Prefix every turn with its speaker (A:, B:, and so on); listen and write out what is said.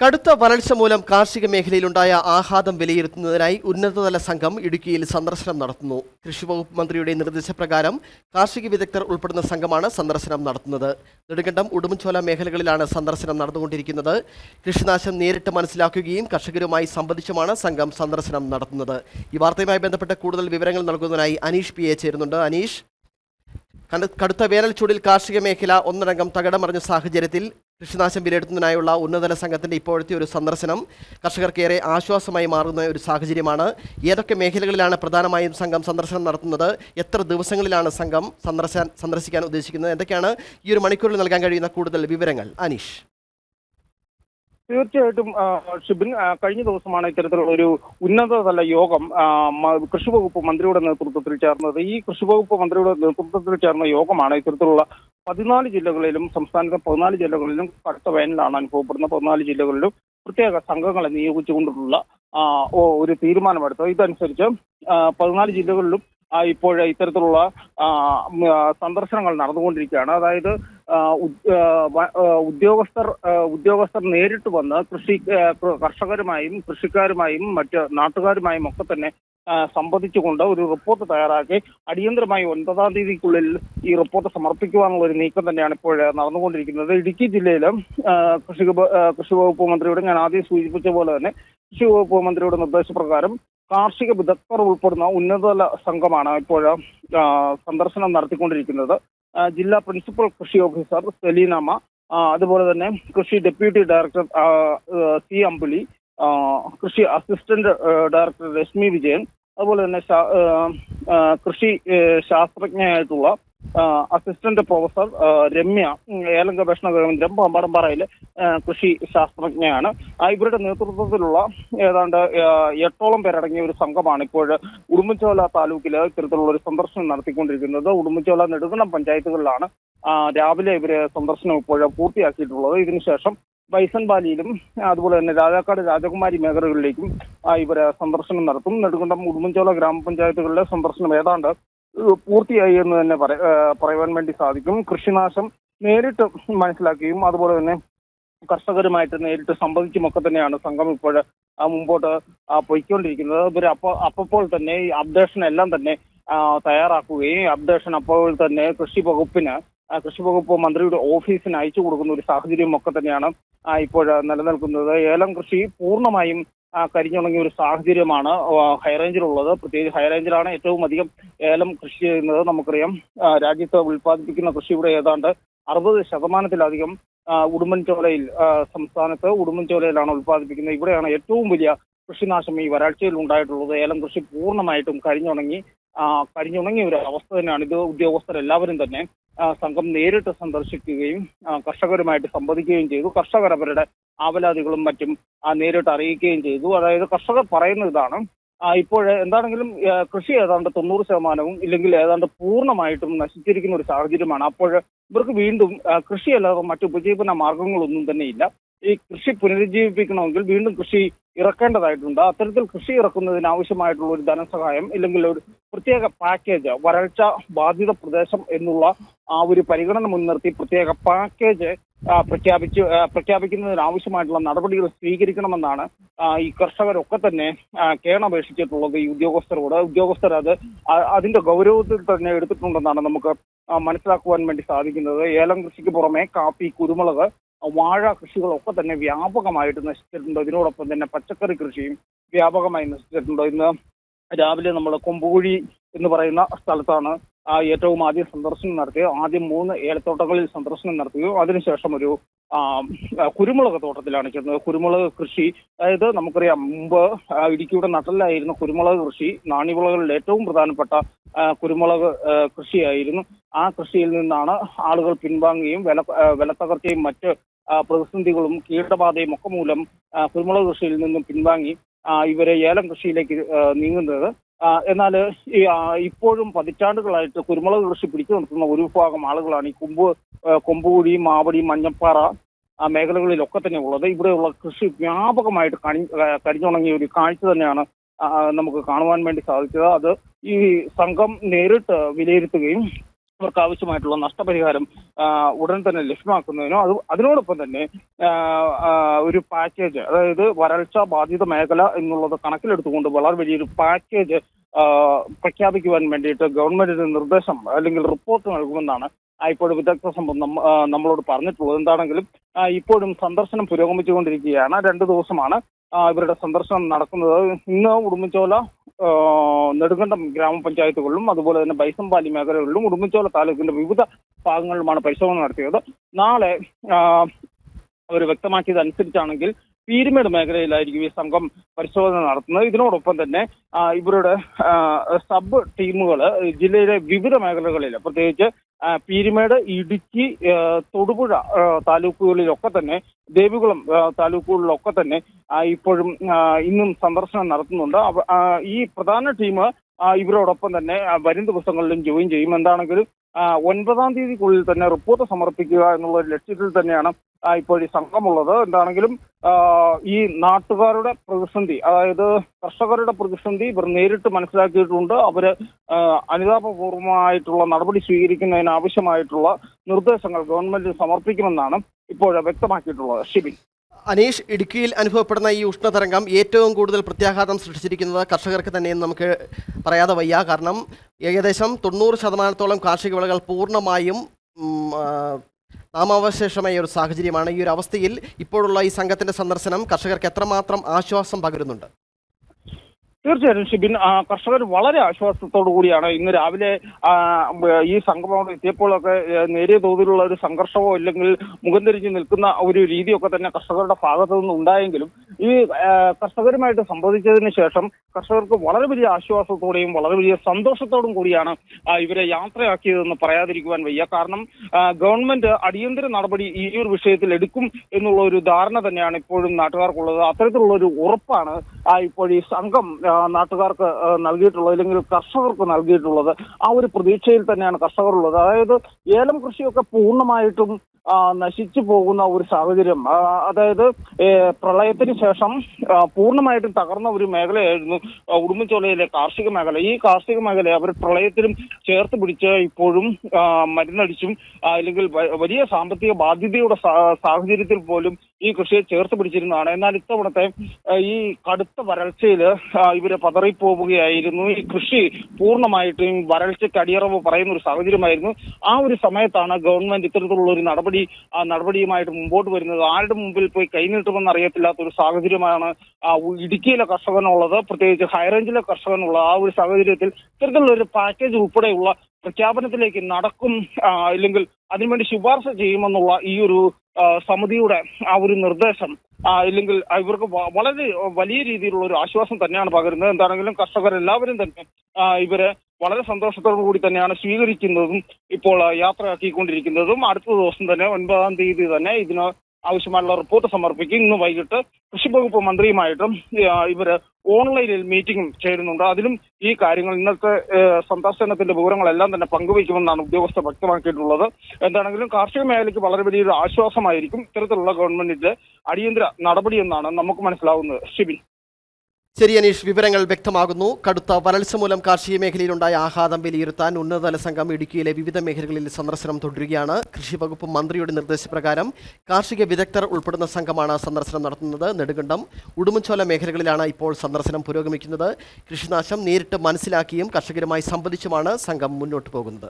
A: കടുത്ത വരൾച്ച മൂലം കാർഷിക മേഖലയിലുണ്ടായ ആഘാതം വിലയിരുത്തുന്നതിനായി ഉന്നതതല സംഘം ഇടുക്കിയിൽ സന്ദർശനം നടത്തുന്നു. കൃഷിവകുപ്പ് മന്ത്രിയുടെ നിർദ്ദേശപ്രകാരം കാർഷിക വിദഗ്ധർ ഉൾപ്പെടുന്ന സംഘമാണ് സന്ദർശനം നടത്തുന്നത്. നെടുങ്കണ്ടം ഉടുമ്പൻചോല മേഖലകളിലാണ് സന്ദർശനം നടന്നുകൊണ്ടിരിക്കുന്നത്. കൃഷിനാശം നേരിട്ട് മനസ്സിലാക്കുകയും കർഷകരുമായി സംബന്ധിച്ചുമാണ് സംഘം സന്ദർശനം നടത്തുന്നത്. ഈ വാർത്തയുമായി ബന്ധപ്പെട്ട് കൂടുതൽ വിവരങ്ങൾ നൽകുന്നതിനായി അനീഷ് പി എ ചേരുന്നുണ്ട്. അനീഷ് കടുത്ത വേനൽ ചൂടിൽ കാർഷിക മേഖല ഒന്നടങ്കം തകിടമറിഞ്ഞ സാഹചര്യത്തിൽ കൃഷിനാശം വിലയിരുത്തുന്നതിനായുള്ള ഉന്നതതല സംഘത്തിന്റെ ഇപ്പോഴത്തെ ഒരു സന്ദർശനം കർഷകർക്ക് ഏറെ ആശ്വാസമായി മാറുന്ന ഒരു സാഹചര്യമാണ്. ഏതൊക്കെ മേഖലകളിലാണ് പ്രധാനമായും സംഘം സന്ദർശനം നടത്തുന്നത്? എത്ര ദിവസങ്ങളിലാണ് സംഘം സന്ദർശ സന്ദർശിക്കാൻ ഉദ്ദേശിക്കുന്നത്? എന്തൊക്കെയാണ് ഈ ഒരു മണിക്കൂറിൽ നൽകാൻ കഴിയുന്ന കൂടുതൽ വിവരങ്ങൾ? അനീഷ്.
B: തീർച്ചയായിട്ടും ഷിബിൻ കഴിഞ്ഞ ദിവസമാണ് ഇത്തരത്തിലുള്ള ഒരു ഉന്നതതല യോഗം കൃഷി വകുപ്പ് മന്ത്രിയുടെ നേതൃത്വത്തിൽ ചേർന്നത്. ഈ കൃഷിവകുപ്പ് മന്ത്രിയുടെ നേതൃത്വത്തിൽ ചേർന്ന യോഗമാണ് ഇത്തരത്തിലുള്ള പതിനാല് ജില്ലകളിലും സംസ്ഥാനത്തെ പതിനാല് ജില്ലകളിലും കടുത്ത വേനലാണ് അനുഭവപ്പെടുന്ന പതിനാല് ജില്ലകളിലും പ്രത്യേക സംഘങ്ങളെ നിയോഗിച്ചുകൊണ്ടുള്ള ഒരു തീരുമാനമെടുത്തത്. ഇതനുസരിച്ച് പതിനാല് ജില്ലകളിലും ഇപ്പോൾ ഇത്തരത്തിലുള്ള സന്ദർശനങ്ങൾ നടന്നുകൊണ്ടിരിക്കുകയാണ്. അതായത് ഉദ്യോഗസ്ഥർ ഉദ്യോഗസ്ഥർ നേരിട്ട് വന്ന് കൃഷി കർഷകരുമായും കൃഷിക്കാരുമായും മറ്റ് നാട്ടുകാരുമായും ഒക്കെ തന്നെ സംബന്ധിച്ചുകൊണ്ട് ഒരു റിപ്പോർട്ട് തയ്യാറാക്കി. അടിയന്തരമായി ഒൻപതാം തീയതിക്കുള്ളിൽ ഈ റിപ്പോർട്ട് സമർപ്പിക്കുവാനുള്ള ഒരു നീക്കം തന്നെയാണ് ഇപ്പോൾ നടന്നുകൊണ്ടിരിക്കുന്നത്. ഇടുക്കി ജില്ലയിലും കൃഷി കൃഷി വകുപ്പ് മന്ത്രിയോട് ഞാൻ ആദ്യം സൂചിപ്പിച്ച പോലെ തന്നെ കൃഷി വകുപ്പ് മന്ത്രിയുടെ നിർദ്ദേശപ്രകാരം കാർഷിക വിദഗ്ധർ ഉൾപ്പെടുന്ന ഉന്നതതല സംഘമാണ് ഇപ്പോൾ സന്ദർശനം നടത്തിക്കൊണ്ടിരിക്കുന്നത്. ജില്ലാ പ്രിൻസിപ്പൽ കൃഷി ഓഫീസർ സെലീനമ്മ അതുപോലെ തന്നെ കൃഷി ഡെപ്യൂട്ടി ഡയറക്ടർ സി അമ്പുലി കൃഷി അസിസ്റ്റന്റ് ഡയറക്ടർ രശ്മി വിജയൻ അതുപോലെ തന്നെ കൃഷി ശാസ്ത്രജ്ഞയായിട്ടുള്ള അസിസ്റ്റന്റ് പ്രൊഫസർ രമ്യ ഏലം ഗവേഷണ കേന്ദ്രം പാമ്പാടമ്പാറയിലെ കൃഷി ശാസ്ത്രജ്ഞയാണ്. ഇവരുടെ നേതൃത്വത്തിലുള്ള ഏതാണ്ട് എട്ടോളം പേരടങ്ങിയ ഒരു സംഘമാണ് ഇപ്പോൾ ഉടുമ്പൻചോല താലൂക്കിൽ ഇത്തരത്തിലുള്ള ഒരു സന്ദർശനം നടത്തിക്കൊണ്ടിരിക്കുന്നത്. ഉടുമ്പൻചോല നെടുകണം പഞ്ചായത്തുകളിലാണ് രാവിലെ ഇവർ സന്ദർശനം ഇപ്പോൾ പൂർത്തിയാക്കിയിട്ടുള്ളത്. ഇതിനുശേഷം ബൈസൺ വാലിയിലും അതുപോലെ തന്നെ രാജാക്കാട് രാജകുമാരി മേഖലകളിലേക്കും ഇവരെ സന്ദർശനം നടത്തും. നെടുങ്കണ്ടം ഉടുമ്പൻചോല ഗ്രാമപഞ്ചായത്തുകളിലെ സന്ദർശനം ഏതാണ്ട് പൂർത്തിയായി എന്ന് തന്നെ പറയുവാൻ വേണ്ടി സാധിക്കും. കൃഷിനാശം നേരിട്ട് മനസ്സിലാക്കുകയും അതുപോലെ തന്നെ കർഷകരുമായിട്ട് നേരിട്ട് സംവദിക്കുമൊക്കെ തന്നെയാണ് സംഘം ഇപ്പോൾ മുമ്പോട്ട് പൊയ്ക്കൊണ്ടിരിക്കുന്നത്. ഇവർ അപ്പ അപ്പോൾ തന്നെ ഈ അപ്ഡേഷൻ എല്ലാം തന്നെ തയ്യാറാക്കുകയും അപ്ഡേഷൻ അപ്പോൾ തന്നെ കൃഷി വകുപ്പിന് കൃഷി വകുപ്പ് മന്ത്രിയുടെ ഓഫീസിന് അയച്ചു കൊടുക്കുന്ന ഒരു സാഹചര്യം ഒക്കെ തന്നെയാണ് ഇപ്പോൾ നിലനിൽക്കുന്നത്. ഏലം കൃഷി പൂർണമായും കരിഞ്ഞുണങ്ങിയ ഒരു സാഹചര്യമാണ് ഹൈറേഞ്ചിലുള്ളത്. പ്രത്യേകിച്ച് ഹൈറേഞ്ചിലാണ് ഏറ്റവും അധികം ഏലം കൃഷി ചെയ്യുന്നത്. നമുക്കറിയാം രാജ്യത്ത് ഉൽപ്പാദിപ്പിക്കുന്ന കൃഷിയുടെ ഏതാണ്ട് അറുപത് ശതമാനത്തിലധികം ഉടുമ്പൻചോലയിൽ സംസ്ഥാനത്ത് ഉടുമ്പൻചോലയിലാണ് ഉൽപ്പാദിപ്പിക്കുന്നത്. ഇവിടെയാണ് ഏറ്റവും വലിയ കൃഷിനാശം ഈ വരൾച്ചയിൽ ഉണ്ടായിട്ടുള്ളത്. ഏലം കൃഷി പൂർണമായിട്ടും കരിഞ്ഞുണങ്ങി കരിഞ്ഞുണങ്ങിയ ഒരു അവസ്ഥ തന്നെയാണ് ഇത് ഉദ്യോഗസ്ഥരെല്ലാവരും തന്നെ സംഘം നേരിട്ട് സന്ദർശിക്കുകയും കർഷകരുമായിട്ട് സംവദിക്കുകയും ചെയ്തു. കർഷകർ അവരുടെ ആവലാതികളും മറ്റും നേരിട്ട് അറിയിക്കുകയും ചെയ്തു. അതായത് കർഷകർ പറയുന്ന ഇതാണ് ഇപ്പോൾ എന്താണെങ്കിലും കൃഷി ഏതാണ്ട് തൊണ്ണൂറ് ശതമാനവും ഇല്ലെങ്കിൽ ഏതാണ്ട് പൂർണമായിട്ടും നശിച്ചിരിക്കുന്ന ഒരു സാഹചര്യമാണ്. അപ്പോൾ ഇവർക്ക് വീണ്ടും കൃഷിയല്ലാതെ മറ്റു ഉപജീവന മാർഗങ്ങളൊന്നും തന്നെ ഇല്ല. ഈ കൃഷി പുനരുജ്ജീവിപ്പിക്കണമെങ്കിൽ വീണ്ടും കൃഷി ഇറക്കേണ്ടതായിട്ടുണ്ട്. അത്തരത്തിൽ കൃഷി ഇറക്കുന്നതിന് ആവശ്യമായിട്ടുള്ള ഒരു ധനസഹായം ഇല്ലെങ്കിൽ ഒരു പ്രത്യേക പാക്കേജ് വരൾച്ച ബാധിത പ്രദേശം എന്നുള്ള ആ ഒരു പരിഗണന മുൻനിർത്തി പ്രത്യേക പാക്കേജ് പ്രഖ്യാപിച്ചു പ്രഖ്യാപിക്കുന്നതിന് ആവശ്യമായിട്ടുള്ള നടപടികൾ സ്വീകരിക്കണമെന്നാണ് ഈ കർഷകരൊക്കെ തന്നെ കേണപേക്ഷിച്ചിട്ടുള്ളത് ഈ ഉദ്യോഗസ്ഥരോട്. ഉദ്യോഗസ്ഥർ അത് അതിന്റെ ഗൗരവത്തിൽ തന്നെ എടുത്തിട്ടുണ്ടെന്നാണ് നമുക്ക് മനസ്സിലാക്കുവാൻ വേണ്ടി സാധിക്കുന്നത്. ഏലം കൃഷിക്ക് പുറമെ കാപ്പി കുരുമുളക് വാഴ കൃഷികളൊക്കെ തന്നെ വ്യാപകമായിട്ട് നശിച്ചിട്ടുണ്ട്. ഇതിനോടൊപ്പം തന്നെ പച്ചക്കറി കൃഷിയും വ്യാപകമായി നശിച്ചിട്ടുണ്ട്. ഇന്ന് രാവിലെ നമ്മൾ കൊമ്പുകുഴി എന്ന് പറയുന്ന സ്ഥലത്താണ് ഏറ്റവും ആദ്യം സന്ദർശനം നടത്തിയോ ആദ്യം മൂന്ന് ഏലത്തോട്ടങ്ങളിൽ സന്ദർശനം നടത്തിയോ. അതിനുശേഷം ഒരു കുരുമുളക് തോട്ടത്തിലാണ് ചെന്നത്. കുരുമുളക് കൃഷി അതായത് നമുക്കറിയാം മുമ്പ് ഇടുക്കിയുടെ നട്ടലായിരുന്ന കുരുമുളക് കൃഷി. നാണ്യവിളകളിൽ ഏറ്റവും പ്രധാനപ്പെട്ട കുരുമുളക് കൃഷിയായിരുന്നു. ആ കൃഷിയിൽ നിന്നാണ് ആളുകൾ പിൻവാങ്ങുകയും വില വിലത്തകർച്ചയും മറ്റ് പ്രതിസന്ധികളും കീടബാധയും ഒക്കെ മൂലം കുരുമുളക് കൃഷിയിൽ നിന്നും പിൻവാങ്ങി ഇവരെ ഏലം കൃഷിയിലേക്ക് നീങ്ങുന്നത്. എന്നാൽ ഈ ഇപ്പോഴും പതിറ്റാണ്ടുകളായിട്ട് കുരുമുളക് കൃഷി പിടിച്ചു നിർത്തുന്ന ഒരു വിഭാഗം ആളുകളാണ് ഈ കൊമ്പ് കൊമ്പുകുഴി മാവടി മഞ്ഞപ്പാറ ആ മേഖലകളിലൊക്കെ തന്നെ ഉള്ളത്. ഇവിടെയുള്ള കൃഷി വ്യാപകമായിട്ട് കണി കരിഞ്ഞുണങ്ങിയ ഒരു കാഴ്ച തന്നെയാണ് നമുക്ക് കാണുവാൻ വേണ്ടി സാധിച്ചത്. അത് ഈ സംഘം നേരിട്ട് വിലയിരുത്തുകയും അവർക്ക് ആവശ്യമായിട്ടുള്ള നഷ്ടപരിഹാരം ഉടൻ തന്നെ ലഭ്യമാക്കുന്നതിനോ അത് അതിനോടൊപ്പം തന്നെ ഒരു പാക്കേജ് അതായത് വരൾച്ച ബാധിത മേഖല എന്നുള്ളത് കണക്കിലെടുത്തുകൊണ്ട് വളരെ വലിയൊരു പാക്കേജ് പ്രഖ്യാപിക്കുവാൻ വേണ്ടിയിട്ട് ഗവൺമെന്റിന് നിർദ്ദേശം അല്ലെങ്കിൽ റിപ്പോർട്ട് നൽകുമെന്നാണ് ഇപ്പോഴും വിദഗ്ധ സംബന്ധം നമ്മ- നമ്മളോട് പറഞ്ഞിട്ടുള്ളത്. എന്താണെങ്കിലും ഇപ്പോഴും സന്ദർശനം പുരോഗമിച്ചുകൊണ്ടിരിക്കുകയാണ്. രണ്ട് ദിവസമാണ് ഇവരുടെ സന്ദർശനം നടക്കുന്നത്. ഇന്ന് ഉടുമ്പൻചോല നെടുങ്കണ്ടം ഗ്രാമപഞ്ചായത്തുകളിലും അതുപോലെ തന്നെ ബൈസംപാലി മേഖലകളിലും ഉടുമ്പൻചോല താലൂക്കിന്റെ വിവിധ ഭാഗങ്ങളിലുമാണ് പരിശോധന നടത്തിയത്. നാളെ അവർ വ്യക്തമാക്കിയത് അനുസരിച്ചാണെങ്കിൽ പീരുമേട് മേഖലയിലായിരിക്കും ഈ സംഘം പരിശോധന നടത്തുന്നത്. ഇതിനോടൊപ്പം തന്നെ ഇവരുടെ സബ് ടീമുകൾ ജില്ലയിലെ വിവിധ മേഖലകളിൽ പ്രത്യേകിച്ച് പീരുമേട് ഇടുക്കി തൊടുപുഴ താലൂക്കുകളിലൊക്കെ തന്നെ ദേവികുളം താലൂക്കുകളിലൊക്കെ തന്നെ ഇപ്പോഴും ഇന്നും സന്ദർശനം നടത്തുന്നുണ്ട്. ഈ പ്രധാന ടീം ഇവരോടൊപ്പം തന്നെ വരും ദിവസങ്ങളിലും ജോയിൻ ചെയ്യും. എന്താണെങ്കിലും ഒൻപതാം തീയതിക്കുള്ളിൽ തന്നെ റിപ്പോർട്ട് സമർപ്പിക്കുക എന്നുള്ള ഒരു ലക്ഷ്യത്തിൽ തന്നെയാണ് ഇപ്പോൾ ഈ സംഘമുള്ളത്. എന്താണെങ്കിലും ഈ നാട്ടുകാരുടെ പ്രതിസന്ധി അതായത് കർഷകരുടെ പ്രതിസന്ധി ഇവർ നേരിട്ട് മനസ്സിലാക്കിയിട്ടുണ്ട്. അവർ ആ, അനുതാപപൂർവമായിട്ടുള്ള നടപടി സ്വീകരിക്കുന്നതിന് ആവശ്യമായിട്ടുള്ള നിർദ്ദേശങ്ങൾ ഗവൺമെന്റിന് സമർപ്പിക്കുമെന്നാണ് ഇപ്പോൾ വ്യക്തമാക്കിയിട്ടുള്ളത്. ഷിബിൻ.
A: അനീഷ് ഇടുക്കിയിൽ അനുഭവപ്പെടുന്ന ഈ ഉഷ്ണതരംഗം ഏറ്റവും കൂടുതൽ പ്രത്യാഘാതം സൃഷ്ടിച്ചിരിക്കുന്നത് കർഷകർക്ക് തന്നെയെന്ന് നമുക്ക് പറയാതെ വയ്യ. കാരണം ഏകദേശം തൊണ്ണൂറ് ശതമാനത്തോളം കാർഷിക വിളകൾ പൂർണമായും നാമാവശേഷമായ ഒരു സാഹചര്യമാണ്. ഈ ഒരു അവസ്ഥയിൽ ഇപ്പോഴുള്ള ഈ സംഘത്തിന്റെ സന്ദർശനം കർഷകർക്ക് എത്രമാത്രം ആശ്വാസം പകരുന്നുണ്ട്?
B: തീർച്ചയായും ഷിബിൻ കർഷകർ വളരെ ആശ്വാസത്തോടു കൂടിയാണ് ഇന്ന് രാവിലെ ഈ അവിടെ എത്തിയപ്പോഴൊക്കെ നേരിയ തോതിലുള്ള ഒരു സംഘർഷമോ അല്ലെങ്കിൽ മുഖം തിരിഞ്ഞ് നിൽക്കുന്ന ഒരു രീതിയൊക്കെ തന്നെ കർഷകരുടെ ഭാഗത്തു നിന്ന് ഉണ്ടായെങ്കിലും ഈ കർഷകരുമായിട്ട് സംവദിച്ചതിന് ശേഷം കർഷകർക്ക് വളരെ വലിയ ആശ്വാസത്തോടെയും വളരെ വലിയ സന്തോഷത്തോടും കൂടിയാണ് ഇവരെ യാത്രയാക്കിയതെന്ന് പറയാതിരിക്കുവാൻ വയ്യ. കാരണം ഗവൺമെന്റ് അടിയന്തര നടപടി ഈ ഒരു വിഷയത്തിൽ എടുക്കും എന്നുള്ള ഒരു ധാരണ തന്നെയാണ് ഇപ്പോഴും നാട്ടുകാർക്കുള്ളത്. അത്തരത്തിലുള്ള ഒരു ഉറപ്പാണ് ഇപ്പോൾ ഈ സംഘം നാട്ടുകാർക്ക് നൽകിയിട്ടുള്ളത് അല്ലെങ്കിൽ കർഷകർക്ക് നൽകിയിട്ടുള്ളത് ആ ഒരു പ്രതീക്ഷയിൽ തന്നെയാണ് കർഷകരുള്ളത്. അതായത് ഏലം കൃഷിയൊക്കെ പൂർണമായിട്ടും നശിച്ചു പോകുന്ന ഒരു സാഹചര്യം. അതായത് പ്രളയത്തിന് ശേഷം പൂർണമായിട്ടും തകർന്ന ഒരു മേഖലയായിരുന്നു ഉടുമ്പൻചോലയിലെ കാർഷിക മേഖല. ഈ കാർഷിക മേഖല അവർ പ്രളയത്തിലും ചേർത്ത് പിടിച്ച് ഇപ്പോഴും മരുന്നടിച്ചും അല്ലെങ്കിൽ വലിയ സാമ്പത്തിക ബാധ്യതയുടെ സാഹചര്യത്തിൽ പോലും ഈ കൃഷിയെ ചേർത്ത് പിടിച്ചിരുന്നതാണ്. എന്നാൽ ഇത്തവണത്തെ ഈ കടുത്ത വരൾച്ചയിൽ ഇവർ പതറിപ്പോവുകയായിരുന്നു. ഈ കൃഷി പൂർണമായിട്ടും വരൾച്ചയ്ക്ക് അടിയറവ് പറയുന്ന ഒരു സാഹചര്യമായിരുന്നു. ആ ഒരു സമയത്താണ് ഗവൺമെന്റ് ഇത്തരത്തിലുള്ള ഒരു നടപടി നടപടിയുമായിട്ട് മുമ്പോട്ട് വരുന്നത്. ആരുടെ മുമ്പിൽ പോയി കൈനീട്ടുമെന്ന് അറിയത്തില്ലാത്ത ഒരു സാഹചര്യമാണ് ഇടുക്കിയിലെ കർഷകനുള്ളത്. പ്രത്യേകിച്ച് ഹൈറേഞ്ചിലെ കർഷകനുള്ള ആ ഒരു സാഹചര്യത്തിൽ ഇത്തരത്തിലുള്ള ഒരു പാക്കേജ് ഉൾപ്പെടെയുള്ള പ്രഖ്യാപനത്തിലേക്ക് നടക്കും അല്ലെങ്കിൽ അതിനുവേണ്ടി ശുപാർശ ചെയ്യുമെന്നുള്ള ഈ ഒരു സമിതിയുടെ ആ ഒരു നിർദ്ദേശം ഇല്ലെങ്കിൽ ഇവർക്ക് വളരെ വലിയ രീതിയിലുള്ള ഒരു ആശ്വാസം തന്നെയാണ് പകരുന്നത്. എന്താണെങ്കിലും കർഷകരെല്ലാവരും തന്നെ ഇവരെ വളരെ സന്തോഷത്തോടു കൂടി തന്നെയാണ് സ്വീകരിക്കുന്നതും ഇപ്പോൾ യാത്രയാക്കിക്കൊണ്ടിരിക്കുന്നതും അടുത്ത ദിവസം തന്നെ ഒൻപതാം തീയതി തന്നെ ഇതിന് ആവശ്യമായുള്ള റിപ്പോർട്ട് സമർപ്പിക്കും ഇന്ന് വൈകിട്ട് കൃഷി വകുപ്പ് മന്ത്രിയുമായിട്ടും ഇവർ ഓൺലൈനിൽ മീറ്റിംഗ് ചേരുന്നുണ്ട്. അതിലും ഈ കാര്യങ്ങൾ ഇന്നത്തെ സന്ദർശനത്തിന്റെ വിവരങ്ങളെല്ലാം തന്നെ പങ്കുവയ്ക്കുമെന്നാണ് ഉദ്യോഗസ്ഥർ വ്യക്തമാക്കിയിട്ടുള്ളത്. എന്താണെങ്കിലും കാർഷിക മേഖലയ്ക്ക് വളരെ വലിയൊരു ആശ്വാസമായിരിക്കും ഇത്തരത്തിലുള്ള ഗവൺമെന്റിന്റെ അടിയന്തര നടപടിയെന്നാണ് നമുക്ക് മനസ്സിലാവുന്നത്. ഷിബിൻ.
A: ശരി അനീഷ് വിവരങ്ങൾ വ്യക്തമാകുന്നു. കടുത്ത വരൾച്ച മൂലം കാർഷിക മേഖലയിലുണ്ടായ ആഘാതം വിലയിരുത്താൻ ഉന്നതതല സംഘം ഇടുക്കിയിലെ വിവിധ മേഖലകളിൽ സന്ദർശനം തുടരുകയാണ്. കൃഷി വകുപ്പ് മന്ത്രിയുടെ നിർദ്ദേശപ്രകാരം കാർഷിക വിദഗ്ധർ ഉൾപ്പെടുന്ന സംഘമാണ് സന്ദർശനം നടത്തുന്നത്. നെടുകണ്ടം ഉടുമ്പൻചോല മേഖലകളിലാണ് ഇപ്പോൾ സന്ദർശനം പുരോഗമിക്കുന്നത്. കൃഷിനാശം നേരിട്ട് മനസ്സിലാക്കിയും കർഷകരുമായി സംവദിച്ചുമാണ് സംഘം മുന്നോട്ട് പോകുന്നത്.